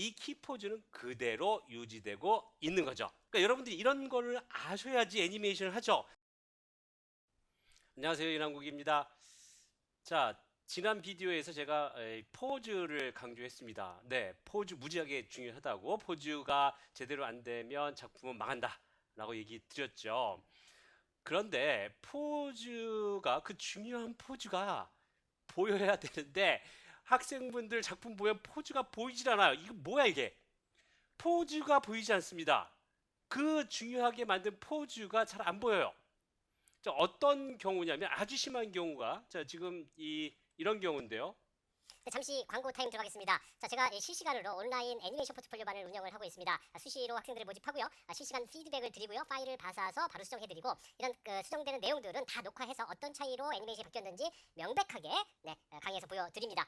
이 키포즈는 그대로 유지되고 있는 거죠. 그러니까 여러분들이 이런 거를 아셔야지 애니메이션을 하죠. 안녕하세요. 이남국입니다. 자, 지난 비디오에서 제가 에, 포즈를 강조했습니다. 네, 포즈 무지하게 중요하다고 포즈가 제대로 안 되면 작품은 망한다라고 얘기 드렸죠. 그런데 포즈가 그 중요한 포즈가 보여야 되는데 학생분들 작품 보면 포즈가 보이질 않아요. 이거 뭐야 이게? 포즈가 보이지 않습니다. 그 중요하게 만든 포즈가 잘 안 보여요. 자, 어떤 경우냐면 아주 심한 경우가 자, 지금 이 이런 경우인데요. 네, 잠시 광고 타임 들어가겠습니다. 자, 제가 이 실시간으로 온라인 애니메이션 포트폴리오반을 운영을 하고 있습니다. 아, 수시로 학생들을 모집하고요. 아, 실시간 피드백을 드리고요. 파일을 받아서 바로 수정해드리고 이런 그 수정되는 내용들은 다 녹화해서 어떤 차이로 애니메이션이 바뀌었는지 명백하게 네, 어, 강의에서 보여드립니다.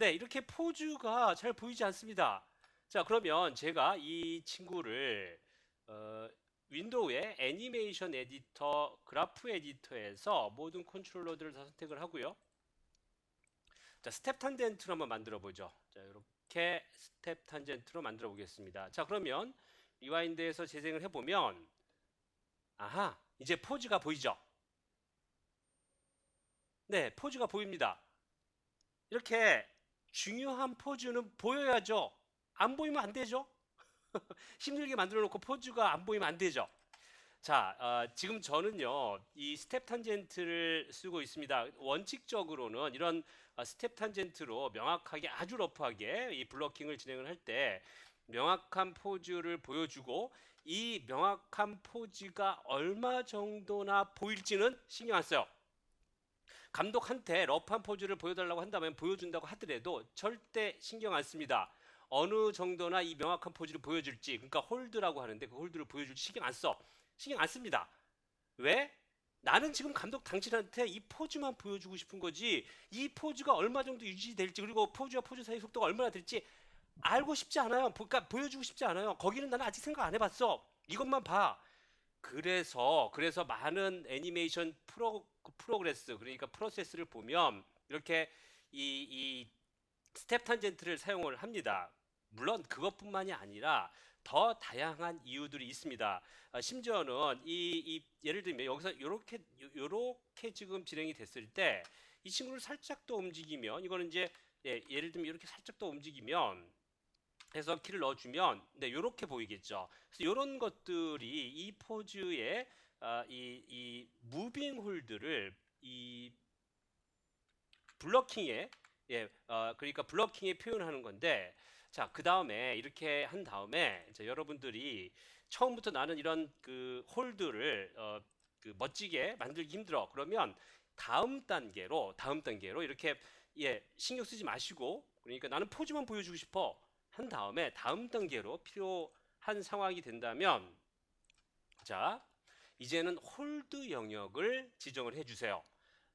네, 이렇게 포즈가 잘 보이지 않습니다. 자, 그러면 제가 이 친구를 어, 윈도우의 애니메이션 에디터, 그래프 에디터에서 모든 컨트롤러들을 다 선택을 하고요. 자, 스텝 탄젠트로 한번 만들어 보죠. 자, 이렇게 스텝 탄젠트로 만들어 보겠습니다. 자, 그러면 리와인드에서 재생을 해 보면 아하, 이제 포즈가 보이죠? 네, 포즈가 보입니다. 이렇게 중요한 포즈는 보여야죠. 안 보이면 안 되죠. 힘들게 만들어 놓고 포즈가 안 보이면 안 되죠. 자, 어, 지금 저는요, 이 스텝 탄젠트를 쓰고 있습니다. 원칙적으로는 이런 어, 스텝 탄젠트로 명확하게 아주 러프하게 이 블러킹을 진행을 할 때 명확한 포즈를 보여주고 이 명확한 포즈가 얼마 정도나 보일지는 신경 안 써요. 감독한테 러프한 포즈를 보여달라고 한다면 보여준다고 하더라도 절대 신경 안 씁니다. 어느 정도나 이 명확한 포즈를 보여줄지, 그러니까 홀드라고 하는데 그 홀드를 보여줄지 신경 안 써. 신경 안 씁니다. 왜? 나는 지금 감독 당신한테 이 포즈만 보여주고 싶은 거지, 이 포즈가 얼마 정도 유지될지, 그리고 포즈와 포즈 사이 속도가 얼마나 될지 알고 싶지 않아요. 그러니까 보여주고 싶지 않아요. 거기는 나는 아직 생각 안 해봤어. 이것만 봐. 그래서 그래서 많은 애니메이션 프로 프로그레스 그러니까 프로세스를 보면 이렇게 이, 이 스텝 탄젠트를 사용을 합니다. 물론 그것뿐만이 아니라 더 다양한 이유들이 있습니다. 아, 심지어는 이, 이 예를 들면 여기서 이렇게 요렇게 지금 진행이 됐을 때 이 친구를 살짝 더 움직이면 이거는 이제 예, 예를 들면 이렇게 살짝 더 움직이면 해서 키를 넣어주면 네 이렇게 보이겠죠. 그래서 이런 것들이 이 포즈의 아, 이, 이 무빙 홀드를 이 블러킹에 예, 어, 그러니까 블러킹에 표현하는 건데 자, 그 다음에 이렇게 한 다음에 이제 여러분들이 처음부터 나는 이런 그 홀드를 어, 그 멋지게 만들기 힘들어. 그러면 다음 단계로 다음 단계로 이렇게 예, 신경 쓰지 마시고 그러니까 나는 포즈만 보여주고 싶어. 한 다음에 다음 단계로 필요한 상황이 된다면 자, 이제는 홀드 영역을 지정을 해 주세요.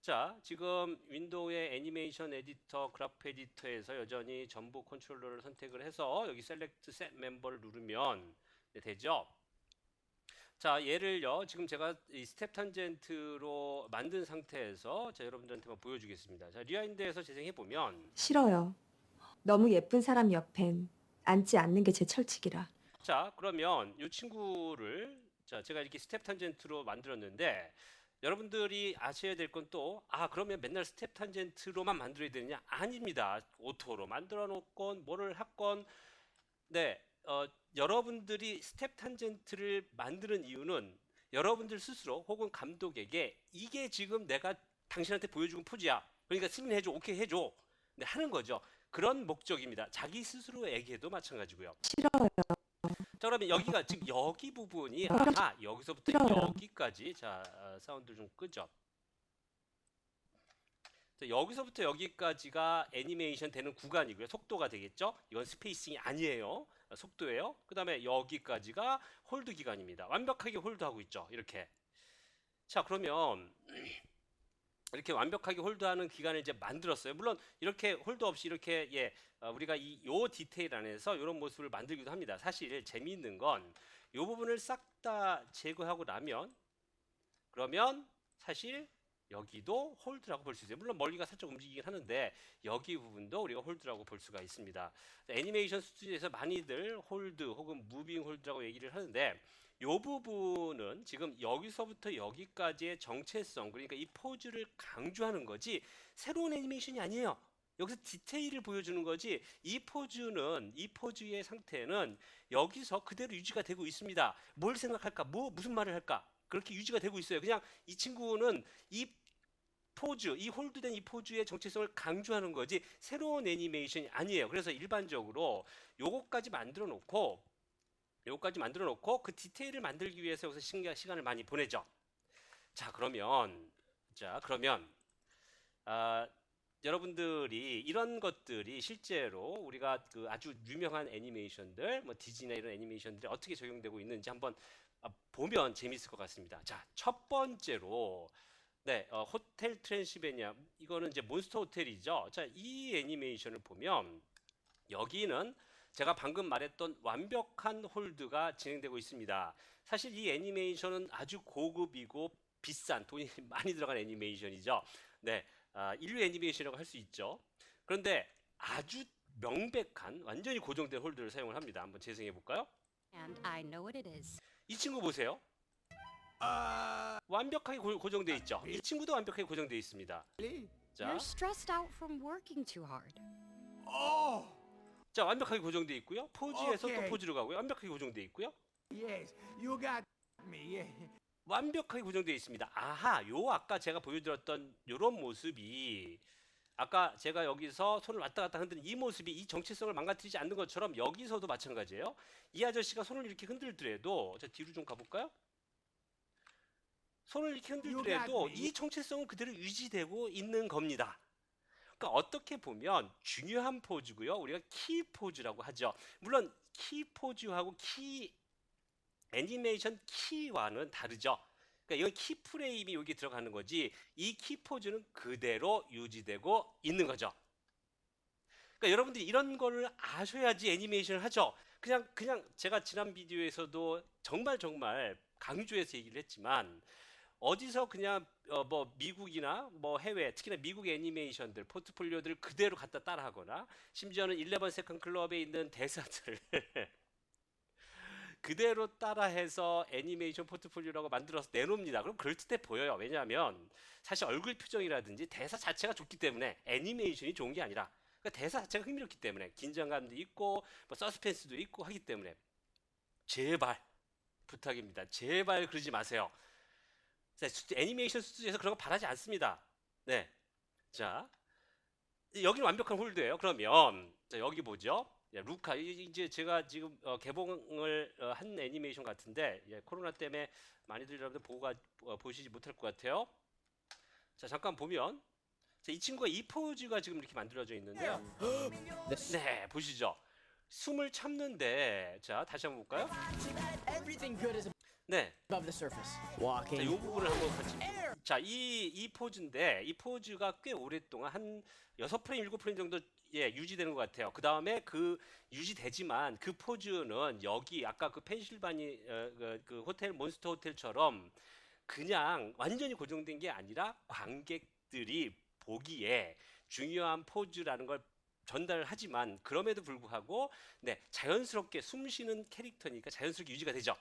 자, 지금 윈도우의 애니메이션 에디터, 그래프 에디터에서 여전히 전부 컨트롤러를 선택을 해서 여기 셀렉트 셋 멤버를 누르면 네, 되죠. 자, 얘를요. 지금 제가 이 스텝 탄젠트로 만든 상태에서 자, 여러분들한테만 보여주겠습니다. 자, 리와인드에서 재생해 보면 싫어요. 너무 예쁜 사람 옆엔 앉지 않는 게 제 철칙이라. 자, 그러면 이 친구를 자, 제가 이렇게 스텝 탄젠트로 만들었는데 여러분들이 아셔야 될 건 또 아, 그러면 맨날 스텝 탄젠트로만 만들어야 되느냐? 아닙니다. 오토로 만들어 놓건 뭐를 하건 네, 어, 여러분들이 스텝 탄젠트를 만드는 이유는 여러분들 스스로 혹은 감독에게 이게 지금 내가 당신한테 보여주는 포즈야. 그러니까 승인해줘, 오케이 해줘. 네, 하는 거죠. 그런 목적입니다. 자기 스스로에게도 마찬가지고요. 싫어요. 자 그러면 여기가 지금 여기 부분이. 아하 여기서부터. 여기까지 자 어, 사운드 좀 끄죠. 자, 여기서부터 여기까지가 애니메이션 되는 구간이고요. 속도가 되겠죠. 이건 스페이싱이 아니에요. 어, 속도예요. 그 다음에 여기까지가 홀드 기간입니다. 완벽하게 홀드하고 있죠. 이렇게. 자 그러면 이렇게 완벽하게 홀드하는 기간을 이제 만들었어요. 물론 이렇게 홀드 없이 이렇게 예 어, 우리가 이 요 디테일 안에서 이런 모습을 만들기도 합니다. 사실 재미있는 건 이 부분을 싹 다 제거하고 나면 그러면 사실 여기도 홀드라고 볼 수 있어요. 물론 멀리가 살짝 움직이긴 하는데 여기 부분도 우리가 홀드라고 볼 수가 있습니다. 애니메이션 스튜디오에서 많이들 홀드 혹은 무빙 홀드라고 얘기를 하는데 이 부분은 지금 여기서부터 여기까지의 정체성 그러니까 이 포즈를 강조하는 거지 새로운 애니메이션이 아니에요. 여기서 디테일을 보여주는 거지 이 포즈는 이 포즈의 상태는 여기서 그대로 유지가 되고 있습니다. 뭘 생각할까? 뭐 무슨 말을 할까? 그렇게 유지가 되고 있어요. 그냥 이 친구는 이 포즈, 이 홀드된 이 포즈의 정체성을 강조하는 거지 새로운 애니메이션이 아니에요. 그래서 일반적으로 요거까지 만들어 놓고 요거까지 만들어 놓고 그 디테일을 만들기 위해서 여기서 시간- 시간을 많이 보내죠. 자, 그러면 자, 그러면 아, 여러분들이 이런 것들이 실제로 우리가 그 아주 유명한 애니메이션들, 뭐 디즈니나 이런 애니메이션들이 어떻게 적용되고 있는지 한번 아, 보면 재밌을 것 같습니다. 자, 첫 번째로 네, 어, 호텔 트랜시베니아 이거는 이제 몬스터 호텔이죠. 자, 이 애니메이션을 보면 여기는 제가 방금 말했던 완벽한 홀드가 진행되고 있습니다. 사실 이 애니메이션은 아주 고급이고 비싼 돈이 많이 들어간 애니메이션이죠. 네, 아, 인류 애니메이션이라고 할 수 있죠. 그런데 아주 명백한 완전히 고정된 홀드를 사용을 합니다. 한번 재생해 볼까요? And I know what it is. 이 친구 보세요. 완벽하게 고, 고정돼 있죠. 이 친구도 완벽하게 고정돼 있습니다. 자, You're stressed out from working too hard. Oh, 자 완벽하게 고정돼 있고요. 포즈에서 또 오케이. 포즈로 가고요. 완벽하게 고정돼 있고요. yes, you got me. Yeah. 완벽하게 고정되어 있습니다. 아하, 요 아까 제가 보여드렸던 요런 모습이 아까 제가 여기서 손을 왔다 갔다 흔드는 이 모습이 이 정체성을 망가뜨리지 않는 것처럼 여기서도 마찬가지예요. 이 아저씨가 손을 이렇게 흔들더라도 자 뒤로 좀 가볼까요? 손을 이렇게 흔들더라도. 이 정체성은 그대로 유지되고 있는 겁니다. 그러니까 어떻게 보면 중요한 포즈고요. 우리가 키 포즈라고 하죠. 물론 키 포즈하고 키 애니메이션 키와는 다르죠. 그러니까 이건 키 프레임이 여기 들어가는 거지 이 키 포즈는 그대로 유지되고 있는 거죠. 그러니까 여러분들이 이런 거를 아셔야지 애니메이션을 하죠. 그냥 그냥 제가 지난 비디오에서도 정말 정말 강조해서 얘기를 했지만 어디서 그냥 어 뭐 미국이나 뭐 해외 특히나 미국 애니메이션들 포트폴리오들을 그대로 갖다 따라하거나 심지어는 11 세컨 클럽에 있는 대사들을 그대로 따라해서 애니메이션 포트폴리오라고 만들어서 내놓습니다. 그럼 그럴듯해 보여요. 왜냐하면 사실 얼굴 표정이라든지 대사 자체가 좋기 때문에 애니메이션이 좋은 게 아니라 그러니까 대사 자체가 흥미롭기 때문에 긴장감도 있고 뭐 서스펜스도 있고 하기 때문에 제발 부탁입니다. 제발 그러지 마세요. 자, 애니메이션 스튜디오에서 그런 거 바라지 않습니다. 네. 자, 여기는 완벽한 홀드예요. 그러면 자, 여기 보죠. 예, 루카 이- 이제 제가 지금 어, 개봉을 어, 한 애니메이션 같은데 예, 코로나 때문에 많이들 여러분들 보고가 어, 보시지 못할 것 같아요. 자 잠깐 보면 자, 이 친구가 이 포즈가 지금 이렇게 만들어져 있는데요. 네 보시죠. 숨을 참는데 자 다시 한번 볼까요? Everything good is 네, above the surface. 자, Walking. 이 부분을 한번 같이 자, 이, 이 포즈인데 이 포즈가 꽤 오랫동안 한 6프레임, 7프레임 정도 예, 유지되는 것 같아요. 그 다음에 그 유지되지만 그 포즈는 여기 아까 그 펜실바니 어, 그, 그 호텔 몬스터 호텔처럼 그냥 완전히 고정된 게 아니라 관객들이 보기에 중요한 포즈라는 걸 전달을 하지만 그럼에도 불구하고 네, 자연스럽게 숨 쉬는 캐릭터니까 자연스럽게 유지가 되죠.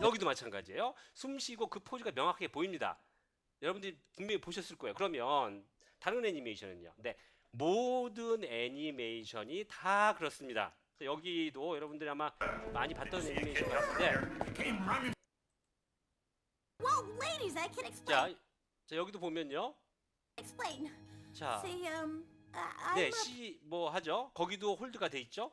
여기도 마찬가지예요. 숨 쉬고 그 포즈가 명확하게 보입니다. 여러분들이 분명히 보셨을 거예요. 그러면 다른 애니메이션은요. 네, 모든 애니메이션이 다 그렇습니다. 여기도 여러분들이 아마 많이 봤던 애니메이션 같은데. 자, 자 여기도 보면요. 자, um, 네, 시뭐 하죠? 거기도 홀드가 돼 있죠.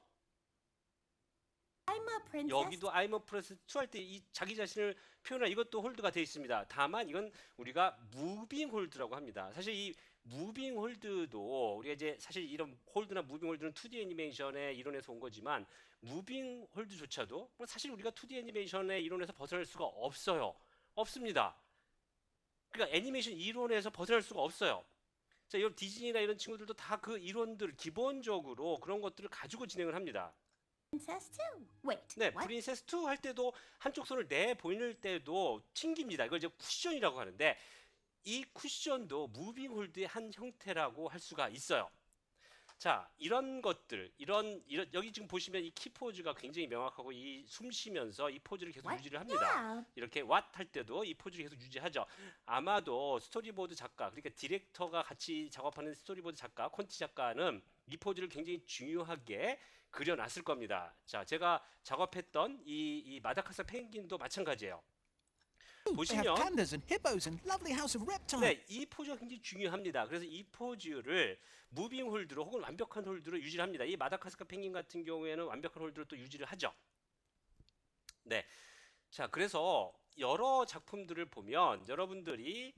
I'm a princess. 여기도 I'm a 프레스 2할 때 이 자기 자신을 표현한 이것도 홀드가 되어 있습니다. 다만 이건 우리가 무빙 홀드라고 합니다. 사실 이 무빙 홀드도 우리가 이제 사실 이런 홀드나 무빙 홀드는 2D 애니메이션의 이론에서 온 거지만 무빙 홀드조차도 뭐 사실 우리가 2D 애니메이션의 이론에서 벗어날 수가 없어요. 없습니다. 그러니까 애니메이션 이론에서 벗어날 수가 없어요. 자, 이 디즈니나 이런 친구들도 다 그 이론들 기본적으로 그런 것들을 가지고 진행을 합니다. Princess too. Wait, 네, what? 프린세스 2 할 때도 한쪽 손을 내 보일 때도 튕깁니다. 이걸 이제 쿠션이라고 하는데 이 쿠션도 무빙 홀드의 한 형태라고 할 수가 있어요. 자, 이런 것들, 이런, 이런 여기 지금 보시면 이 키 포즈가 굉장히 명확하고 이 숨 쉬면서 이 포즈를 계속 유지를 합니다. Yeah. 이렇게 왓 할 때도 이 포즈를 계속 유지하죠. 아마도 스토리보드 작가, 그러니까 디렉터가 같이 작업하는 스토리보드 작가, 콘티 작가는 이 포즈를 굉장히 중요하게 그려놨을 겁니다. 자, 제가 작업했던 이, 이 마다카스 펭귄도 마찬가지예요. They have 보시면 pandas and hippos and lovely house of reptiles. 네, 이 포즈가 굉장히 중요합니다. 그래서 이 포즈를 무빙 홀드로 혹은 완벽한 홀드로 유지를 합니다. 이 마다카스카 펭귄 같은 경우에는 완벽한 홀드로 또 유지를 하죠. 네. 자, 그래서 여러 작품들을 보면 여러분들이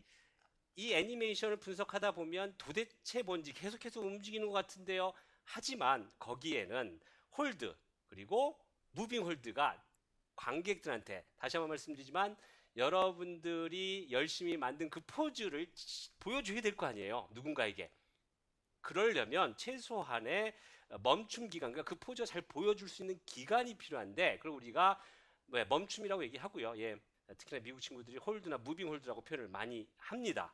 이 애니메이션을 분석하다 보면 도대체 뭔지 계속해서 움직이는 것 같은데요. 하지만 거기에는 홀드 그리고 무빙 홀드가 관객들한테 다시 한번 말씀드리지만 여러분들이 열심히 만든 그 포즈를 치- 보여줘야 될 거 아니에요. 누군가에게. 그러려면 최소한의 멈춤 기간, 그러니까 그 포즈가 잘 보여줄 수 있는 기간이 필요한데, 그걸 우리가 왜 멈춤이라고 얘기하고요. 예, 특히나 미국 친구들이 홀드나 무빙 홀드라고 표현을 많이 합니다.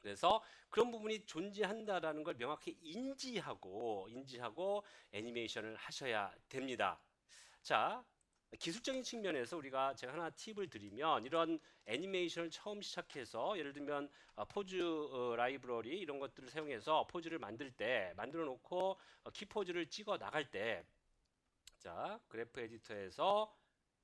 그래서 그런 부분이 존재한다라는 걸 명확히 인지하고 인지하고 애니메이션을 하셔야 됩니다. 자, 기술적인 측면에서 우리가 제가 하나 팁을 드리면 이런 애니메이션을 처음 시작해서 예를 들면 어, 포즈 어, 라이브러리 이런 것들을 사용해서 포즈를 만들 때 만들어 놓고 어, 키포즈를 찍어 나갈 때 자, 그래프 에디터에서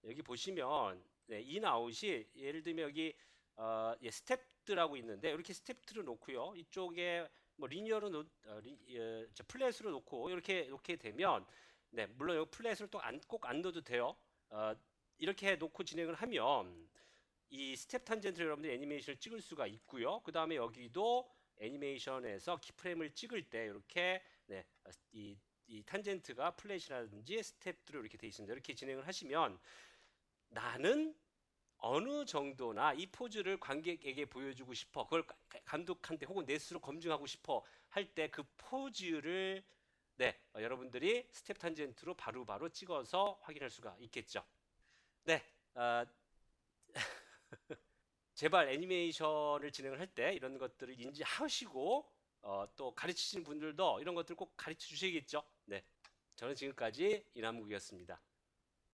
여기 보시면 네, 인아웃이 예를 들면 여기 어, 예, 스텝들하고 있는데 이렇게 스텝들을 놓고요. 이쪽에 뭐 리니어로 놓, 어, 리, 어, 저 플랫으로 놓고 이렇게 이렇게 되면 네, 물론 여기 플랫을 또꼭안 넣어도 돼요. 어, 이렇게 놓고 진행을 하면 이 스텝 탄젠트를 여러분들 애니메이션을 찍을 수가 있고요. 그 다음에 여기도 애니메이션에서 키프레임을 찍을 때 이렇게 네, 어, 이, 이 탄젠트가 플랫이라든지 스텝들로 이렇게 돼 있습니다. 이렇게 진행을 하시면 나는 어느 정도나 이 포즈를 관객에게 보여주고 싶어. 그걸 가- 감독한테 혹은 내 스스로 검증하고 싶어 할 때 그 포즈를 네, 어, 여러분들이 스텝 탄젠트로 바로 바로 찍어서 확인할 수가 있겠죠. 네, 어, 제발 애니메이션을 진행을 할 때 이런 것들을 인지하시고 어, 또 가르치시는 분들도 이런 것들 꼭 가르쳐 주셔야겠죠. 네, 저는 지금까지 이남국이었습니다.